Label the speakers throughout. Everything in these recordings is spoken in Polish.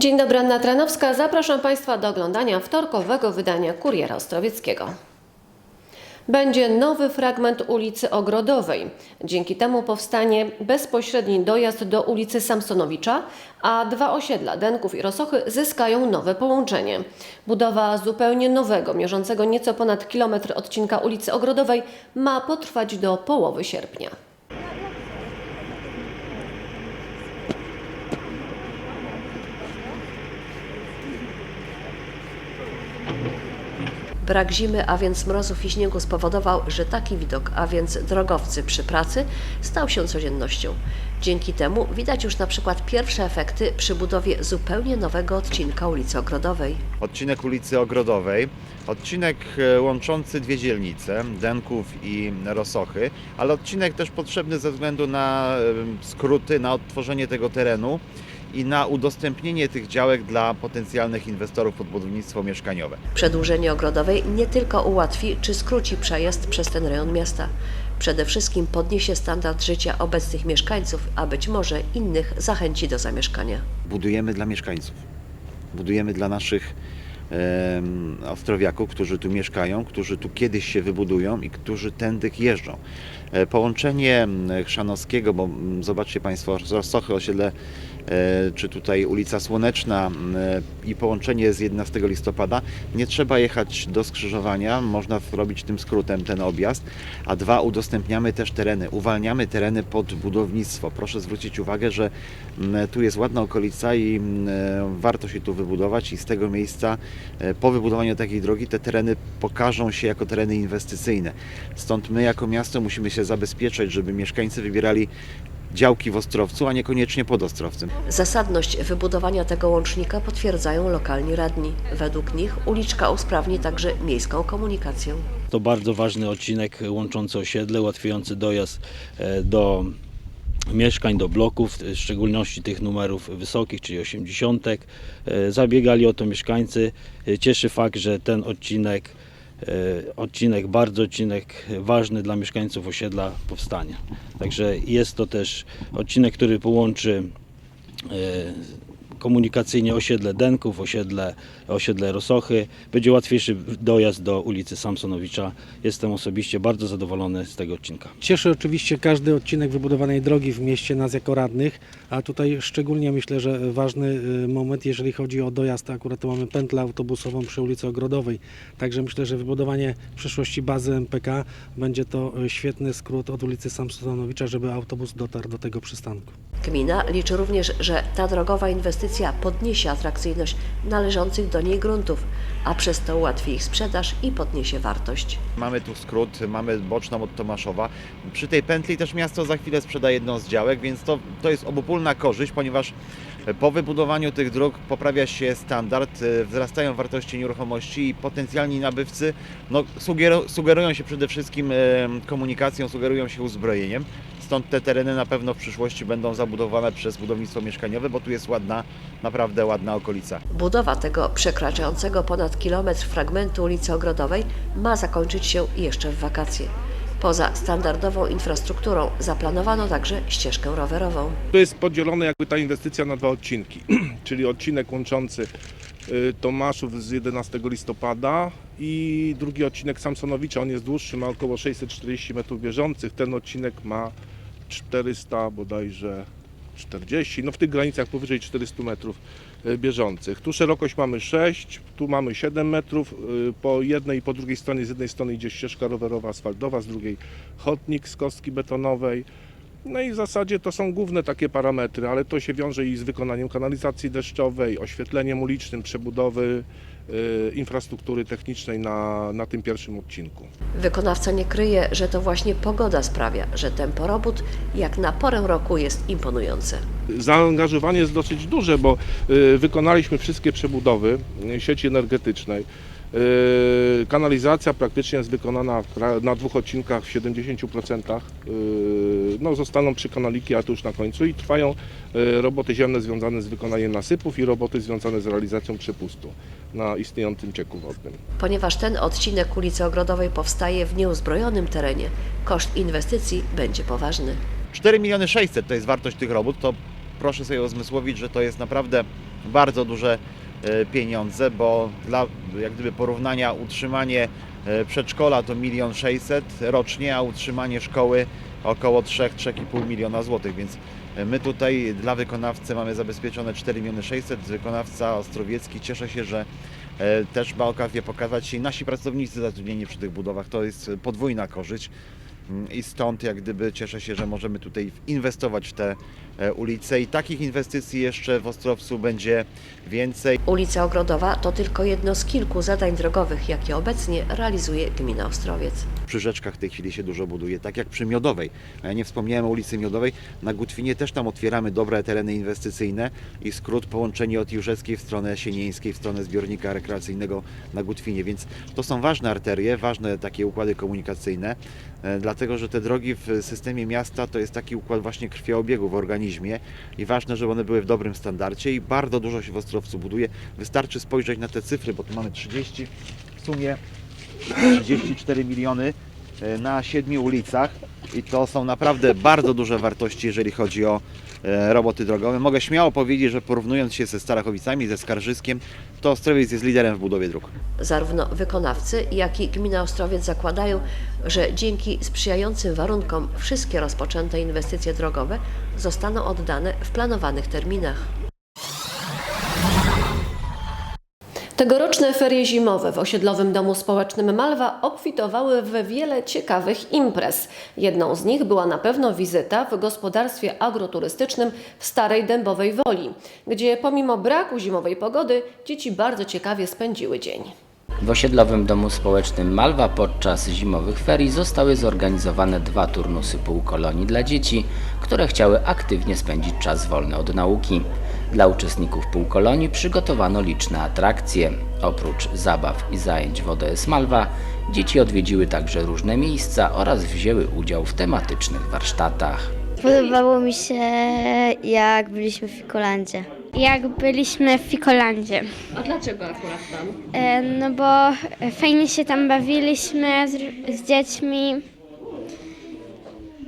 Speaker 1: Dzień dobry, Anna Tranowska. Zapraszam Państwa do oglądania wtorkowego wydania Kuriera Ostrowieckiego. Będzie nowy fragment ulicy Ogrodowej. Dzięki temu powstanie bezpośredni dojazd do ulicy Samsonowicza, a dwa osiedla Denków i Rosochy zyskają nowe połączenie. Budowa zupełnie nowego, mierzącego nieco ponad kilometr odcinka ulicy Ogrodowej ma potrwać do połowy sierpnia. Brak zimy, a więc mrozów i śniegu spowodował, że taki widok, a więc drogowcy przy pracy, stał się codziennością. Dzięki temu widać już na przykład pierwsze efekty przy budowie zupełnie nowego odcinka ulicy Ogrodowej.
Speaker 2: odcinek ulicy Ogrodowej, odcinek e, łączący dwie dzielnice, Denków i Rosochy, ale odcinek też potrzebny ze względu na skróty, na odtworzenie tego terenu i na udostępnienie tych działek dla potencjalnych inwestorów pod budownictwo mieszkaniowe.
Speaker 1: Przedłużenie Ogrodowej nie tylko ułatwi czy skróci przejazd przez ten rejon miasta. Przede wszystkim podniesie standard życia obecnych mieszkańców, a być może innych zachęci do zamieszkania.
Speaker 2: Budujemy dla mieszkańców, budujemy dla naszych ostrowiaków, którzy tu mieszkają, którzy tu kiedyś się wybudują i którzy tędy jeżdżą. E, Połączenie m, Chrzanowskiego, bo m, zobaczcie Państwo, Rosochy, osiedle, czy tutaj ulica Słoneczna m, e, i połączenie z 11 listopada, nie trzeba jechać do skrzyżowania, można zrobić tym skrótem ten objazd, a dwa, udostępniamy też tereny, uwalniamy tereny pod budownictwo. Proszę zwrócić uwagę, że m, tu jest ładna okolica i m, e, warto się tu wybudować i z tego miejsca e, po wybudowaniu takiej drogi te tereny pokażą się jako tereny inwestycyjne. Stąd my jako miasto musimy się zabezpieczać, żeby mieszkańcy wybierali działki w Ostrowcu, a niekoniecznie pod Ostrowcem.
Speaker 1: Zasadność wybudowania tego łącznika potwierdzają lokalni radni. Według nich uliczka usprawni także miejską komunikację.
Speaker 3: To bardzo ważny odcinek łączący osiedle, ułatwiający dojazd e, do mieszkań, do bloków, w szczególności tych numerów wysokich, czyli 80. E, Zabiegali o to mieszkańcy. E, Cieszy fakt, że ten odcinek, odcinek, bardzo odcinek ważny dla mieszkańców osiedla powstanie. Także jest to też odcinek, który połączy e, komunikacyjnie osiedle Denków, osiedle, osiedle Rosochy. Będzie łatwiejszy dojazd do ulicy Samsonowicza. Jestem osobiście bardzo zadowolony z tego odcinka.
Speaker 4: Cieszy oczywiście każdy odcinek wybudowanej drogi w mieście nas jako radnych, a tutaj szczególnie myślę, że ważny y, moment, jeżeli chodzi o dojazd, akurat tu mamy pętlę autobusową przy ulicy Ogrodowej, także myślę, że wybudowanie w przyszłości bazy MPK będzie to y, świetny skrót od ulicy Samsonowicza, żeby autobus dotarł do tego przystanku.
Speaker 1: Gmina liczy również, że ta drogowa inwestycja podniesie atrakcyjność należących do niej gruntów, a przez to ułatwi ich sprzedaż i podniesie wartość.
Speaker 2: Mamy tu skrót, mamy boczną od Tomaszowa. Przy tej pętli też miasto za chwilę sprzeda jedną z działek, więc to, to jest obopólna korzyść, ponieważ po wybudowaniu tych dróg poprawia się standard, wzrastają wartości nieruchomości i potencjalni nabywcy no, sugeru, sugerują się przede wszystkim komunikacją, sugerują się uzbrojeniem. Stąd te tereny na pewno w przyszłości będą zabudowane przez budownictwo mieszkaniowe, bo tu jest ładna, naprawdę ładna okolica.
Speaker 1: Budowa tego przekraczającego ponad kilometr fragmentu ulicy Ogrodowej ma zakończyć się jeszcze w wakacje. Poza standardową infrastrukturą zaplanowano także ścieżkę rowerową.
Speaker 5: To jest podzielone jakby ta inwestycja na dwa odcinki, czyli odcinek łączący y, Tomaszów z 11 listopada i drugi odcinek Samsonowicza, on jest dłuższy, ma około 640 metrów bieżących, ten odcinek ma 400 bodajże 40, no w tych granicach powyżej 400 metrów y, bieżących. Tu szerokość mamy 6, tu mamy 7 metrów, y, po jednej i po drugiej stronie, z jednej strony idzie ścieżka rowerowa asfaltowa, z drugiej chodnik z kostki betonowej, no i w zasadzie to są główne takie parametry, ale to się wiąże i z wykonaniem kanalizacji deszczowej, oświetleniem ulicznym, przebudowy infrastruktury technicznej na, na tym pierwszym odcinku.
Speaker 1: Wykonawca nie kryje, że to właśnie pogoda sprawia, że tempo robót jak na porę roku jest imponujące.
Speaker 5: Zaangażowanie jest dosyć duże, bo y, wykonaliśmy wszystkie przebudowy y, sieci energetycznej. Y, Kanalizacja praktycznie jest wykonana na dwóch odcinkach w 70%. Y, No, zostaną trzy kanaliki, a to już na końcu i trwają y, roboty ziemne związane z wykonaniem nasypów i roboty związane z realizacją przepustu na istniejącym cieku wodnym.
Speaker 1: Ponieważ ten odcinek ulicy Ogrodowej powstaje w nieuzbrojonym terenie, koszt inwestycji będzie poważny.
Speaker 2: 4 miliony 600 to jest wartość tych robót, to proszę sobie uzmysłowić, że to jest naprawdę bardzo duże pieniądze, bo dla jak gdyby porównania utrzymanie e, przedszkola to milion sześćset rocznie, a utrzymanie szkoły około 3-3,5 miliona złotych, więc e, my tutaj dla wykonawcy mamy zabezpieczone 4 miliony 600. Wykonawca Ostrowiecki cieszę się, że e, też ma okazję pokazać się nasi pracownicy zatrudnieni przy tych budowach. To jest podwójna korzyść. Mm, I stąd jak gdyby cieszę się, że możemy tutaj inwestować w te e, ulice i takich inwestycji jeszcze w Ostrowcu będzie więcej.
Speaker 1: Ulica Ogrodowa to tylko jedno z kilku zadań drogowych, jakie obecnie realizuje gmina Ostrowiec.
Speaker 2: Przy rzeczkach w tej chwili się dużo buduje, tak jak przy Miodowej. Ja nie wspomniałem o ulicy Miodowej. Na Gutwinie też tam otwieramy dobre tereny inwestycyjne i skrót połączenie od Jurzeckiej w stronę Sienieńskiej, w stronę zbiornika rekreacyjnego na Gutwinie. Więc to są ważne arterie, ważne takie układy komunikacyjne, e, dlatego że te drogi w systemie miasta to jest taki układ właśnie krwiobiegu w organizmie i ważne, żeby one były w dobrym standardzie i bardzo dużo się w Ostrowcu buduje. Wystarczy spojrzeć na te cyfry, bo tu mamy 30 w sumie 34 miliony e, na siedmiu ulicach i to są naprawdę bardzo duże wartości, jeżeli chodzi o roboty drogowe. Mogę śmiało powiedzieć, że porównując się ze Starachowicami, ze Skarżyskiem, to Ostrowiec jest liderem w budowie dróg.
Speaker 1: Zarówno wykonawcy, jak i gmina Ostrowiec zakładają, że dzięki sprzyjającym warunkom wszystkie rozpoczęte inwestycje drogowe zostaną oddane w planowanych terminach. Tegoroczne ferie zimowe w osiedlowym domu społecznym Malwa obfitowały w wiele ciekawych imprez. Jedną z nich była na pewno wizyta w gospodarstwie agroturystycznym w Starej Dębowej Woli, gdzie pomimo braku zimowej pogody dzieci bardzo ciekawie spędziły dzień.
Speaker 6: W osiedlowym domu społecznym Malwa podczas zimowych ferii zostały zorganizowane dwa turnusy półkolonii dla dzieci, które chciały aktywnie spędzić czas wolny od nauki. Dla uczestników półkolonii przygotowano liczne atrakcje. Oprócz zabaw i zajęć w ODS Malwa, dzieci odwiedziły także różne miejsca oraz wzięły udział w tematycznych warsztatach.
Speaker 7: Podobało mi się, jak byliśmy w Fikolandzie.
Speaker 8: Jak byliśmy w Fikolandzie.
Speaker 1: A dlaczego akurat tam?
Speaker 8: E, No bo fajnie się tam bawiliśmy z, z dziećmi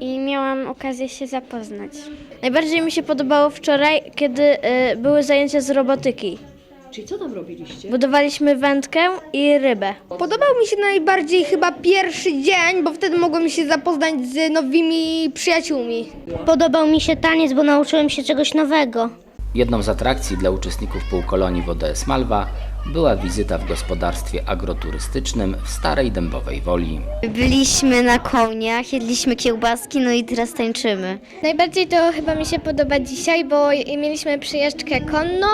Speaker 8: i miałam okazję się zapoznać.
Speaker 7: Najbardziej mi się podobało wczoraj, kiedy y, były zajęcia z robotyki.
Speaker 1: Czyli co tam robiliście?
Speaker 7: Budowaliśmy wędkę i rybę.
Speaker 9: Podobał mi się najbardziej chyba pierwszy dzień, bo wtedy mogłem się zapoznać z nowymi przyjaciółmi.
Speaker 8: Podobał mi się taniec, bo nauczyłem się czegoś nowego.
Speaker 6: Jedną z atrakcji dla uczestników półkolonii w ODS Malwa była wizyta w gospodarstwie agroturystycznym w Starej Dębowej Woli.
Speaker 7: Byliśmy na koniach, jedliśmy kiełbaski, no i teraz tańczymy.
Speaker 8: Najbardziej to chyba mi się podoba dzisiaj, bo mieliśmy przyjażdżkę konno,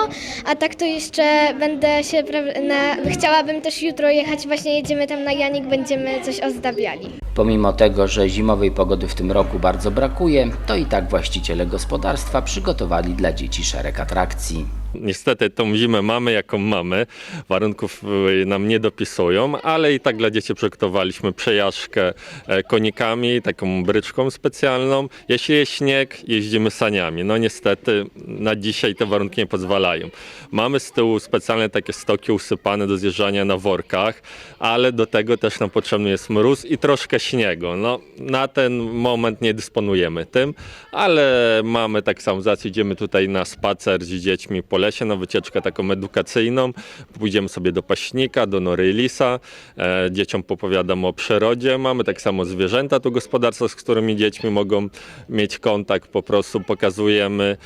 Speaker 8: a tak to jeszcze będę się, na, chciałabym też jutro jechać, właśnie jedziemy tam na Janik, będziemy coś ozdabiali.
Speaker 6: Pomimo tego, że zimowej pogody w tym roku bardzo brakuje, to i tak właściciele gospodarstwa przygotowali dla dzieci szereg atrakcji.
Speaker 10: Niestety tą zimę mamy jaką mamy, warunków y, nam nie dopisują, ale i tak dla dzieci przygotowaliśmy przejażdżkę e, konikami, taką bryczką specjalną. Jeśli jest śnieg, jeździmy saniami. No niestety na dzisiaj te warunki nie pozwalają. Mamy z tyłu specjalne takie stoki usypane do zjeżdżania na workach, ale do tego też nam potrzebny jest mróz i troszkę śniegu. No, na ten moment nie dysponujemy tym, ale mamy tak samo, idziemy tutaj na spacer z dziećmi po lesie, na wycieczkę taką edukacyjną. Pójdziemy sobie do paśnika, do nory lisa, e, dzieciom popowiadam o przyrodzie. Mamy tak samo zwierzęta tu gospodarstwa, z którymi dziećmi mogą mieć kontakt, po prostu pokazujemy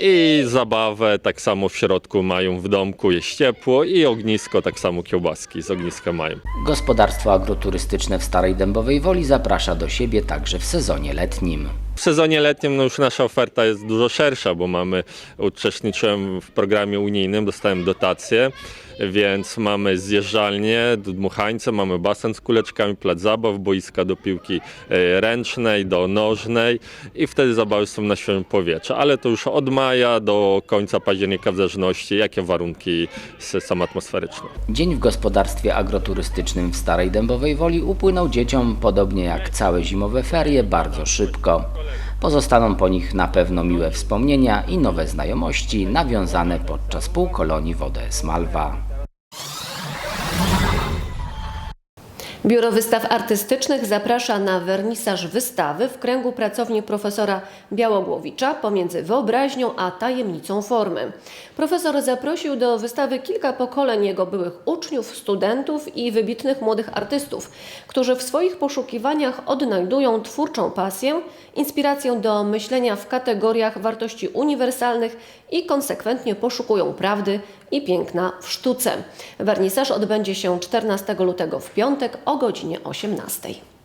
Speaker 10: i zabawę tak samo w środku mają w domku, jest ciepło i ognisko, tak samo kiełbaski z ogniska mają.
Speaker 6: Gospodarstwo agroturystyczne w Starej Dębowej Woli zaprasza do siebie także w sezonie letnim.
Speaker 10: W sezonie letnim no już nasza oferta jest dużo szersza, bo mamy, uczestniczyłem w programie unijnym, dostałem dotacje, więc mamy zjeżdżalnię, dmuchańce, mamy basen z kuleczkami, plac zabaw, boiska do piłki e, ręcznej, do nożnej i wtedy zabawy są na świeżym powietrzu, ale to już od maja do końca października w zależności jakie warunki są atmosferyczne.
Speaker 6: Dzień w gospodarstwie agroturystycznym w Starej Dębowej Woli upłynął dzieciom, podobnie jak całe zimowe ferie, bardzo szybko. Pozostaną po nich na pewno miłe wspomnienia i nowe znajomości nawiązane podczas półkolonii w ODS
Speaker 1: Biuro Wystaw Artystycznych zaprasza na wernisaż wystawy w kręgu pracowni profesora Białogłowicza pomiędzy wyobraźnią a tajemnicą formy. Profesor zaprosił do wystawy kilka pokoleń jego byłych uczniów, studentów i wybitnych młodych artystów, którzy w swoich poszukiwaniach odnajdują twórczą pasję, inspirację do myślenia w kategoriach wartości uniwersalnych i konsekwentnie poszukują prawdy i piękna w sztuce. Wernisaż odbędzie się 14 lutego w piątek o godzinie 18.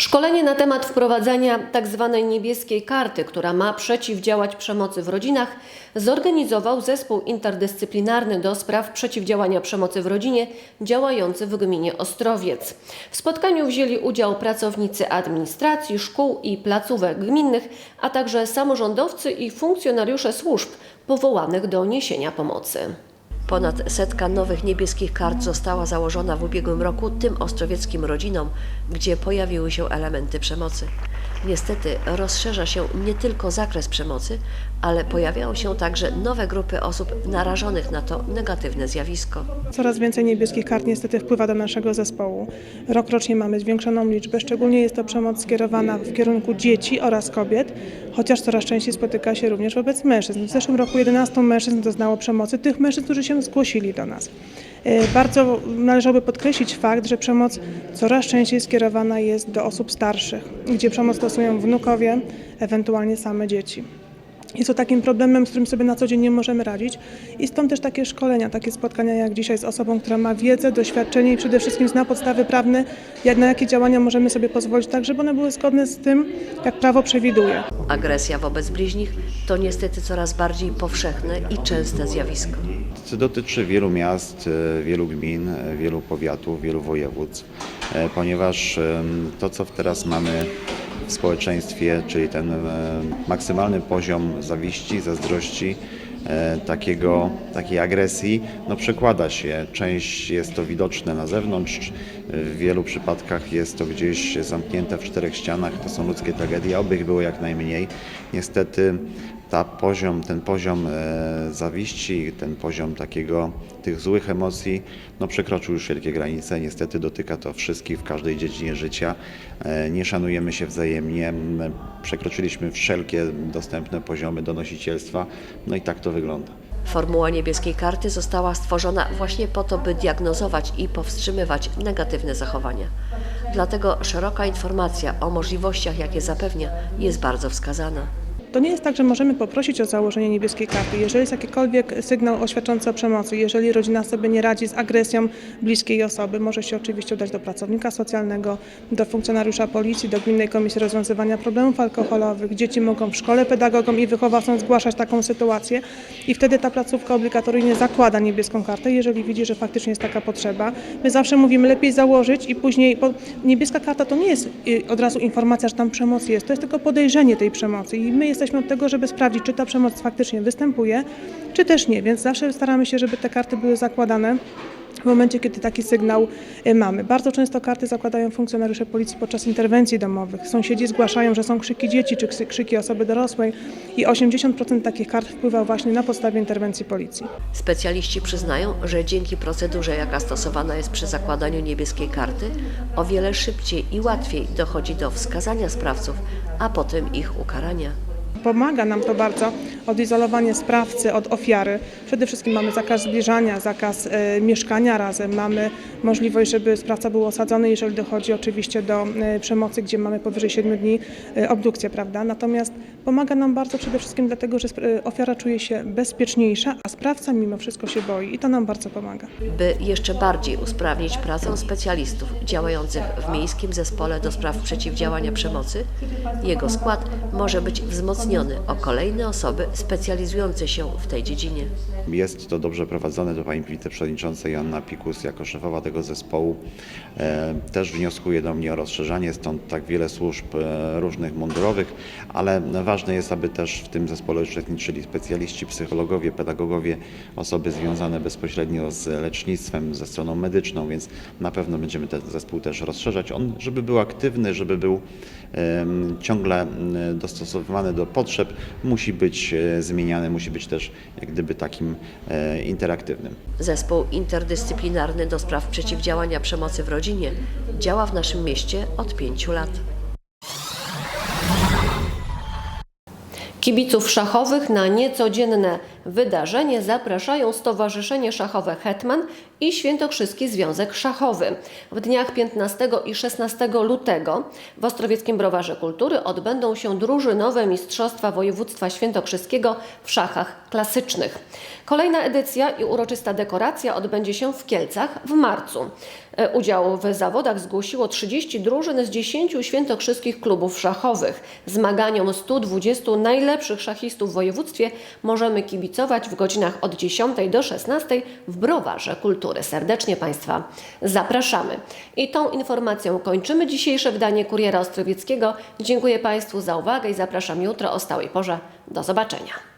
Speaker 1: Szkolenie na temat wprowadzania tzw. niebieskiej karty, która ma przeciwdziałać przemocy w rodzinach, zorganizował zespół interdyscyplinarny do spraw przeciwdziałania przemocy w rodzinie działający w gminie Ostrowiec. W spotkaniu wzięli udział pracownicy administracji, szkół i placówek gminnych, a także samorządowcy i funkcjonariusze służb powołanych do niesienia pomocy. Ponad setka nowych niebieskich kart została założona w ubiegłym roku tym ostrowieckim rodzinom, gdzie pojawiły się elementy przemocy. Niestety rozszerza się nie tylko zakres przemocy, ale pojawiają się także nowe grupy osób narażonych na to negatywne zjawisko.
Speaker 11: Coraz więcej niebieskich kart niestety wpływa do naszego zespołu. Rokrocznie mamy zwiększoną liczbę, szczególnie jest to przemoc skierowana w kierunku dzieci oraz kobiet, chociaż coraz częściej spotyka się również wobec mężczyzn. W zeszłym roku 11 mężczyzn doznało przemocy, tych mężczyzn, którzy się zgłosili do nas. E, Bardzo należałoby podkreślić fakt, że przemoc coraz częściej skierowana jest do osób starszych, gdzie przemoc stosują wnukowie, ewentualnie same dzieci. Jest to takim problemem, z którym sobie na co dzień nie możemy radzić i stąd też takie szkolenia, takie spotkania jak dzisiaj z osobą, która ma wiedzę, doświadczenie i przede wszystkim zna podstawy prawne, jak, na jakie działania możemy sobie pozwolić, tak żeby one były zgodne z tym, jak prawo przewiduje.
Speaker 1: Agresja wobec bliźnich to niestety coraz bardziej powszechne i częste zjawisko.
Speaker 2: To dotyczy wielu miast, e, wielu gmin, e, wielu powiatów, wielu województw, e, ponieważ to, co teraz mamy w społeczeństwie, czyli ten e, maksymalny poziom zawiści, zazdrości, e, takiego, takiej agresji, no przekłada się. Część jest to widoczne na zewnątrz, w wielu przypadkach jest to gdzieś zamknięte w czterech ścianach, to są ludzkie tragedie, oby ich było jak najmniej. Niestety ta poziom, ten poziom e, zawiści, ten poziom takiego, tych złych emocji, no przekroczył już wielkie granice. Niestety dotyka to wszystkich w każdej dziedzinie życia. E, nie szanujemy się wzajemnie, przekroczyliśmy wszelkie dostępne poziomy donosicielstwa, no i tak to wygląda.
Speaker 1: Formuła niebieskiej karty została stworzona właśnie po to, by diagnozować i powstrzymywać negatywne zachowania. Dlatego szeroka informacja o możliwościach, jakie zapewnia, jest bardzo wskazana.
Speaker 11: To nie jest tak, że możemy poprosić o założenie niebieskiej karty. Jeżeli jest jakikolwiek sygnał oświadczący o przemocy, jeżeli rodzina sobie nie radzi z agresją bliskiej osoby, może się oczywiście udać do pracownika socjalnego, do funkcjonariusza policji, do Gminnej Komisji Rozwiązywania Problemów Alkoholowych. Dzieci mogą w szkole pedagogom i wychowawcom zgłaszać taką sytuację i wtedy ta placówka obligatoryjnie zakłada niebieską kartę, jeżeli widzi, że faktycznie jest taka potrzeba. My zawsze mówimy, lepiej założyć i później, niebieska karta to nie jest y, od razu informacja, że tam przemoc jest, to jest tylko podejrzenie tej przemocy i my jesteśmy od tego, żeby sprawdzić, czy ta przemoc faktycznie występuje, czy też nie, więc zawsze staramy się, żeby te karty były zakładane w momencie, kiedy taki sygnał y, mamy. Bardzo często karty zakładają funkcjonariusze policji podczas interwencji domowych. Sąsiedzi zgłaszają, że są krzyki dzieci czy krzyki osoby dorosłej i 80% takich kart wpływa właśnie na podstawie interwencji policji.
Speaker 1: Specjaliści przyznają, że dzięki procedurze, jaka stosowana jest przy zakładaniu niebieskiej karty, o wiele szybciej i łatwiej dochodzi do wskazania sprawców, a potem ich ukarania.
Speaker 11: Pomaga nam to bardzo odizolowanie sprawcy od ofiary. Przede wszystkim mamy zakaz zbliżania, zakaz e, mieszkania razem, mamy możliwość, żeby sprawca był osadzony, jeżeli dochodzi oczywiście do e, przemocy, gdzie mamy powyżej 7 dni e, obdukcję, prawda? Natomiast pomaga nam bardzo przede wszystkim dlatego, że ofiara czuje się bezpieczniejsza, a sprawca mimo wszystko się boi i to nam bardzo pomaga.
Speaker 1: By jeszcze bardziej usprawnić pracę specjalistów działających w Miejskim Zespole do Spraw Przeciwdziałania Przemocy, jego skład może być wzmocniony o kolejne osoby specjalizujące się w tej dziedzinie.
Speaker 2: Jest to dobrze prowadzone, to pani wiceprzewodnicząca Joanna Pikus jako szefowa tego zespołu e, też wnioskuje do mnie o rozszerzanie, stąd tak wiele służb e, różnych mundurowych, ale ważne jest, aby też w tym zespole uczestniczyli specjaliści, psychologowie, pedagogowie, osoby związane bezpośrednio z lecznictwem, ze stroną medyczną, więc na pewno będziemy ten zespół też rozszerzać, on żeby był aktywny, żeby był ciągle m, dostosowywane do potrzeb, musi być e, zmieniane, musi być też jak gdyby takim e, interaktywnym.
Speaker 1: Zespół interdyscyplinarny do spraw przeciwdziałania przemocy w rodzinie działa w naszym mieście od pięciu lat. Kibiców szachowych na niecodzienne wydarzenie zapraszają Stowarzyszenie Szachowe Hetman i Świętokrzyski Związek Szachowy. W dniach 15 i 16 lutego w Ostrowieckim Browarze Kultury odbędą się drużynowe Mistrzostwa Województwa Świętokrzyskiego w szachach klasycznych. Kolejna edycja i uroczysta dekoracja odbędzie się w Kielcach w marcu. E, Udział w zawodach zgłosiło 30 drużyn z 10 świętokrzyskich klubów szachowych. Zmaganiom 120 najlepszych szachistów w województwie możemy kibicować w godzinach od 10 do 16 w Browarze Kultury. Serdecznie Państwa zapraszamy. I tą informacją kończymy dzisiejsze wydanie Kuriera Ostrowieckiego. Dziękuję Państwu za uwagę i zapraszam jutro o stałej porze. Do zobaczenia.